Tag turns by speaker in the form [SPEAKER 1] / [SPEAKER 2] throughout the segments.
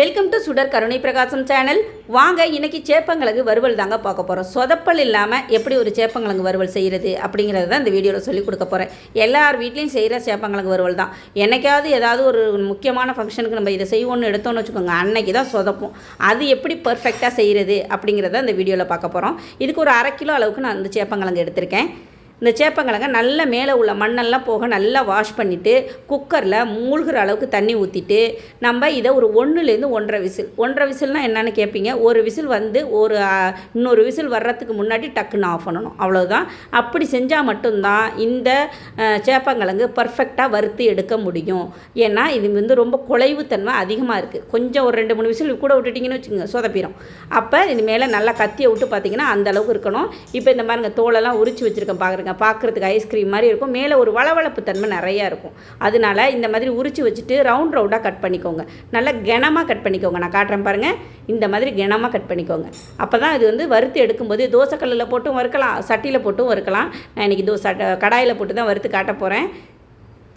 [SPEAKER 1] Welcome to சுடர் கருணை பிரகாசம் சேனல் வாங்க இன்றைக்கி சேப்பங்கிழங்கு வறுவல் தாங்க பார்க்க போகிறோம் சொதப்பல் இல்லாமல் எப்படி ஒரு சேப்பங்கிழங்கு வறுவல் செய்கிறது அப்படிங்கிறத தான் இந்த வீடியோவில் சொல்லி கொடுக்க போகிறேன் எல்லார் வீட்லேயும் செய்கிற சேப்பங்கிழங்கு வறுவல் தான். என்றைக்காவது ஏதாவது ஒரு முக்கியமான ஃபங்க்ஷனுக்கு நம்ம இதை செய்வோம்னு எடுத்தோம்னு வச்சுக்கோங்க அன்னைக்கு தான் சொதப்போம். அது எப்படி பர்ஃபெக்டாக செய்கிறது அப்படிங்கிறத இந்த வீடியோவில் பார்க்க போகிறோம் இதுக்கு ஒரு அரை கிலோ அளவுக்கு நான் இந்த சேப்பங்கிழங்கு எடுத்திருக்கேன். இந்த சேப்பங்கிழங்க நல்ல மேலே உள்ள மண்ணெல்லாம் போக நல்லா வாஷ் பண்ணிவிட்டு குக்கரில் மூழ்கிற அளவுக்கு தண்ணி ஊற்றிட்டு நம்ம இதை ஒரு ஒன்றுலேருந்து ஒன்றரை விசில். ஒன்றரை விசில்னால் என்னென்னு கேட்பீங்க ஒரு விசில் வந்து ஒரு இன்னொரு விசில் வர்றதுக்கு முன்னாடி டக்குன்னு ஆஃப் பண்ணணும். அவ்வளோதான் அப்படி செஞ்சால் மட்டும்தான் இந்த சேப்பங்கிழங்கு பர்ஃபெக்டாக வறுத்து எடுக்க முடியும். ஏன்னா இது வந்து ரொம்ப குலைவுத்தன்மை அதிகமாக இருக்குது கொஞ்சம் ஒரு ரெண்டு மூணு விசில் கூட விட்டுட்டிங்கன்னு வச்சுக்கோங்க சொதப்பிடும் அப்போ இது மேலே நல்லா கத்தியை விட்டு பார்த்தீங்கன்னா அந்த அளவுக்கு இருக்கணும். இப்போ இந்த மாதிரிங்க தோலெல்லாம் உரிச்சு வச்சுருக்கேன் பார்க்குறேங்க பார்க்குறதுக்கு ஐஸ்கிரீம் மாதிரி இருக்கும். மேலே ஒரு வளவளப்பு தன்மை நிறையா இருக்கும். அதனால இந்த மாதிரி உரிச்சு வச்சுட்டு ரவுண்ட் ரவுண்டாக கட் பண்ணிக்கோங்க. நல்லா கனமாக கட் பண்ணிக்கோங்க. நான் காட்டுறேன் பாருங்கள் இந்த மாதிரி கனமாக கட் பண்ணிக்கோங்க. அப்போ தான் இது வந்து வறுத்து எடுக்கும்போது தோசைக்கல்லில் போட்டும் வறுக்கலாம். சட்டியில் போட்டும் வறுக்கலாம். நான் இன்றைக்கி தோசை கடாயில் போட்டு தான் வறுத்து காட்ட போகிறேன்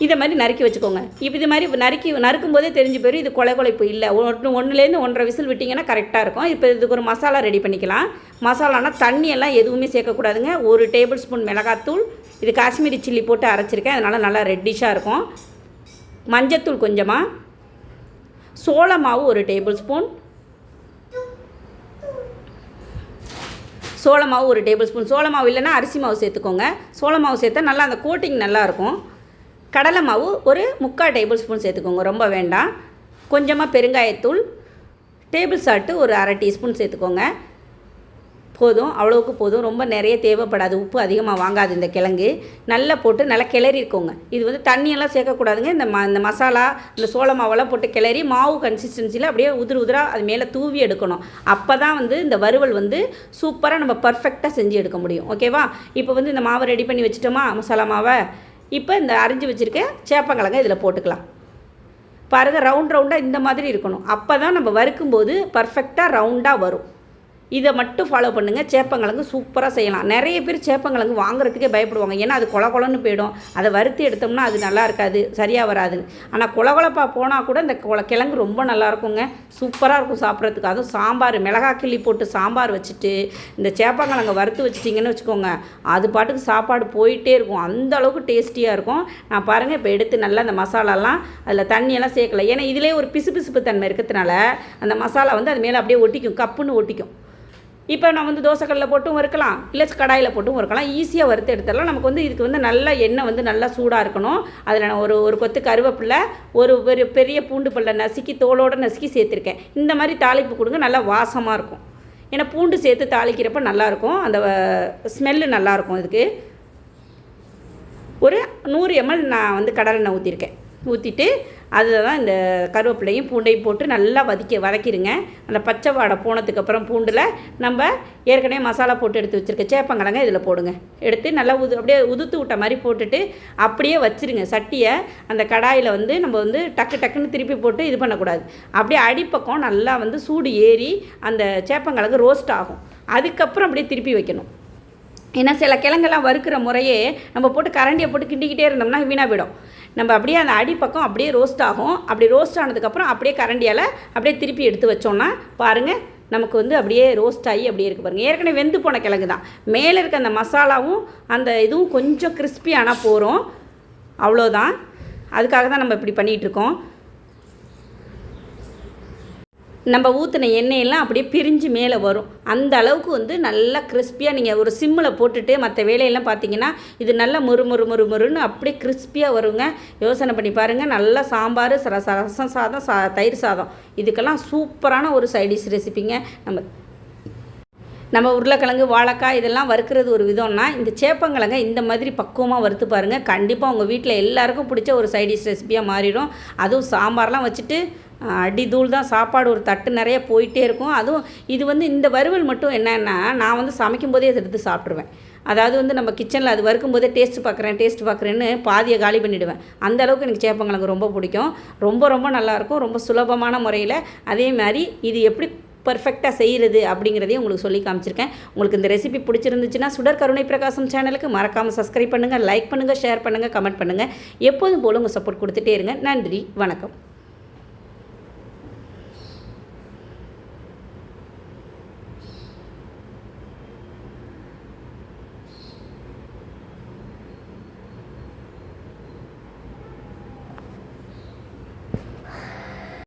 [SPEAKER 1] இதை மாதிரி நறுக்கி வச்சுக்கோங்க. இப்போ இது மாதிரி நறுக்கி நறுக்கும் போதே தெரிஞ்சு போயிடும் இது கொலை கொலைப்பு இல்லை. ஒன்று ஒன்றுலேருந்து ஒன்றரை விசில் விட்டிங்கன்னா கரெக்டாக இருக்கும். இப்போ இதுக்கு ஒரு மசாலா ரெடி பண்ணிக்கலாம். மசாலானா தண்ணியெல்லாம் எதுவுமே சேர்க்கக்கூடாதுங்க. ஒரு டேபிள் ஸ்பூன் மிளகாத்தூள் இது காஷ்மீரி சில்லி போட்டு அரைச்சிருக்கேன். அதனால் நல்லா ரெட்டிஷாக இருக்கும். மஞ்சத்தூள் கொஞ்சமாக சோள மாவு ஒரு டேபிள் ஸ்பூன். சோள மாவு ஒரு டேபிள் ஸ்பூன். சோள மாவு இல்லைன்னா அரிசி மாவு சேர்த்துக்கோங்க. சோள மாவு சேர்த்தா நல்லா அந்த கோட்டிங் நல்லாயிருக்கும் கடலை மாவு ஒரு முக்கால் டேபிள் ஸ்பூன் சேர்த்துக்கோங்க ரொம்ப வேண்டாம். கொஞ்சமாக பெருங்காயத்தூள் டேபிள் சால்ட்டு ஒரு அரை டீஸ்பூன் சேர்த்துக்கோங்க. போதும் அவ்வளோவுக்கு போதும். ரொம்ப நிறைய தேவைப்படாது உப்பு அதிகமாக வாங்காது இந்த கிழங்கு. நல்லா போட்டு நல்லா கிளறி இருக்கோங்க இது வந்து தண்ணியெல்லாம் சேர்க்கக்கூடாதுங்க. இந்த ம இந்த மசாலா இந்த சோள மாவெல்லாம் போட்டு கிளறி மாவு கன்சிஸ்டன்சியில் அப்படியே உதிர் உதிராக அது மேலே தூவி எடுக்கணும். அப்போ தான் வந்து இந்த வறுவல் வந்து சூப்பராக நம்ம பர்ஃபெக்டாக செஞ்சு எடுக்க முடியும். ஓகேவா இப்போ வந்து இந்த மாவை ரெடி பண்ணி வச்சுட்டோமா? மசாலா மாவை? இப்போ இந்த அரிஞ்சு வச்சுருக்க சேப்பங்கிழங்க இதில் போட்டுக்கலாம். பாருங்கள் ரவுண்ட் ரவுண்டாக இந்த மாதிரி இருக்கணும். அப்போ தான் நம்ம வறுக்கும்போது பர்ஃபெக்டாக ரவுண்டாக வரும். இதை மட்டும் ஃபாலோ பண்ணுங்கள் சேப்பங்கிழங்கு சூப்பராக செய்யலாம். நிறைய பேர் சேப்பங்கிழங்கு வாங்குறதுக்கே பயப்படுவாங்க. ஏன்னா அது கொல கொலன்னு போயிடும். அதை வறுத்து எடுத்தோம்னா அது நல்லா இருக்காது. சரியாக வராதுன்னு ஆனால் கொலகொலப்பாக போனால் கூட இந்த கொல கிழங்கு ரொம்ப நல்லா இருக்குங்க. சூப்பராக இருக்கும் சாப்பிட்றதுக்கு. அதுவும் சாம்பார் மிளகாய் கிள்ளி போட்டு சாம்பார் வச்சுட்டு இந்த சேப்பங்கிழங்க வறுத்து வச்சிட்டிங்கன்னு வச்சுக்கோங்க. அது பாட்டுக்கு சாப்பாடு போயிட்டே இருக்கும். அந்த அளவுக்கு டேஸ்டியாக இருக்கும். நான் பாருங்கள் இப்போ எடுத்து நல்லா அந்த மசாலாலாம் அதில் தண்ணியெல்லாம் சேர்க்கல. ஏன்னா இதிலே ஒரு பிசுபிசுப்பு தன்மை இருக்கிறதுனால அந்த மசாலா வந்து அது மேலே அப்படியே ஒட்டிக்கும். கப்புன்னு ஒட்டிக்கும். இப்போ நான் வந்து தோசைக்கல்லில் போட்டும் வறுக்கலாம் இல்லை கடாயில் போட்டும் வறுக்கலாம் ஈஸியாக வறுத்து எடுத்துடலாம். நமக்கு வந்து இதுக்கு வந்து நல்லா எண்ணெய் வந்து நல்லா சூடாக இருக்கணும். அதில் நான் ஒரு ஒரு கொத்து கருவேப்பில்லை ஒரு ஒரு பெரிய பூண்டு பல்ல நசுக்கி தோலோடு நசுக்கி சேர்த்துருக்கேன். இந்த மாதிரி தாளிப்பு கொடுங்க நல்லா வாசமாக இருக்கும். ஏன்னா பூண்டு சேர்த்து தாளிக்கிறப்ப நல்லாயிருக்கும் அந்த ஸ்மெல்லு நல்லாயிருக்கும் இதுக்கு. ஒரு நூறு எம்எல் நான் வந்து கடலெண்ணெய் ஊற்றிருக்கேன் ஊற்றிட்டு அதில் தான் இந்த கருவேப்பிலையும் பூண்டையும் போட்டு நல்லா வதக்கி வதக்கிடுங்க. அந்த பச்சை வாடை போனதுக்கப்புறம் பூண்டில் நம்ம ஏற்கனவே மசாலா போட்டு எடுத்து வச்சுருக்க சேப்பங்கிழங்க இதில் போடுங்க. எடுத்து நல்லா உது அப்படியே உதுத்து விட்ட மாதிரி போட்டுட்டு அப்படியே வச்சிருங்க. சட்டியை அந்த கடாயில் வந்து நம்ம வந்து டக்கு டக்குன்னு திருப்பி போட்டு இது பண்ணக்கூடாது. அப்படியே அடிப்பக்கம் நல்லா வந்து சூடு ஏறி அந்த சேப்பங்கிழங்கு ரோஸ்ட் ஆகும். அதுக்கப்புறம் அப்படியே திருப்பி வைக்கணும். ஏன்னா சில கிழங்கெல்லாம் வறுக்கிற முறையே நம்ம போட்டு கரண்டியை போட்டு கிண்டிக்கிட்டே இருந்தோம்னா வீணாக போயிடும். நம்ம அப்படியே அந்த அடிப்பக்கம் அப்படியே ரோஸ்ட் ஆகும். அப்படி ரோஸ்ட் ஆனதுக்கப்புறம் அப்படியே கரண்டியால் அப்படியே திருப்பி எடுத்து வச்சோன்னா பாருங்கள் நமக்கு வந்து அப்படியே ரோஸ்ட் ஆகி அப்படியே இருக்குது பாருங்கள் ஏற்கனவே வெந்து போன கிழங்கு தான். மேலே இருக்க அந்த மசாலாவும் அந்த இதுவும் கொஞ்சம் crispy ஆனால் போகிறோம் அவ்வளோதான் அதுக்காக தான் நம்ம இப்படி பண்ணிகிட்ருக்கோம் நம்ம ஊற்றின எண்ணெயெல்லாம் அப்படியே பிரிஞ்சு மேலே வரும். அந்த அளவுக்கு வந்து நல்லா கிறிஸ்பியாக நீங்கள் ஒரு சிம்மில் போட்டுட்டு மற்ற வேலையெல்லாம் பார்த்தீங்கன்னா இது நல்லா முறு முறு முறு முறுன்னு அப்படியே கிறிஸ்பியாக வருங்க. யோசனை பண்ணி பாருங்கள் நல்லா சாம்பார் ரசம் சாதம் சா தயிர் சாதம். இதுக்கெல்லாம் சூப்பரான ஒரு சைடிஷ் ரெசிபிங்க நம்ம நம்ம உருளைக்கிழங்கு வாழைக்காய் இதெல்லாம் வறுக்கிறது ஒரு விதம்னா இந்த சேப்பங்கிழங்க இந்த மாதிரி பக்குவமாக வறுத்து பாருங்கள் கண்டிப்பாக உங்கள் வீட்டில் எல்லாருக்கும் பிடிச்ச ஒரு சைடிஷ் ரெசிபியாக மாறிடும். அதுவும் சாம்பார்லாம் வச்சுட்டு அடிதூள் அடி தூள் தான் சாப்பாடு ஒரு தட்டு நிறைய போயிட்டே இருக்கும். அதுவும் இது வந்து இந்த வறுவல் மட்டும் என்னென்னா நான் வந்து சமைக்கும் போதே அதை எடுத்து சாப்பிட்ருவேன் அதாவது வந்து நம்ம கிச்சனில் அது வறுக்கும் போதே டேஸ்ட் பார்க்குறேன் டேஸ்ட் பார்க்குறேன்னு பாதியை காலி பண்ணிவிடுவேன் அந்த அளவுக்கு எனக்கு சேப்பங்கிழங்கு ரொம்ப பிடிக்கும். ரொம்ப ரொம்ப நல்லாயிருக்கும் ரொம்ப சுலபமான முறையில் அதே மாதிரி இது எப்படி பர்ஃபெக்டாக செய்கிறது அப்படிங்கிறதையும் உங்களுக்கு சொல்லி காமிச்சிருக்கேன். உங்களுக்கு இந்த ரெசிபி பிடிச்சிருந்துச்சுன்னா சுடர் கருணை பிரகாசம் சேனலுக்கு மறக்காமல் சப்ஸ்கிரைப் பண்ணுங்கள் லைக் பண்ணுங்கள் ஷேர் பண்ணுங்கள் கமெண்ட் பண்ணுங்கள் எப்போதும் போல் உங்கள் சப்போர்ட் கொடுத்துட்டே இருங்க. நன்றி வணக்கம்.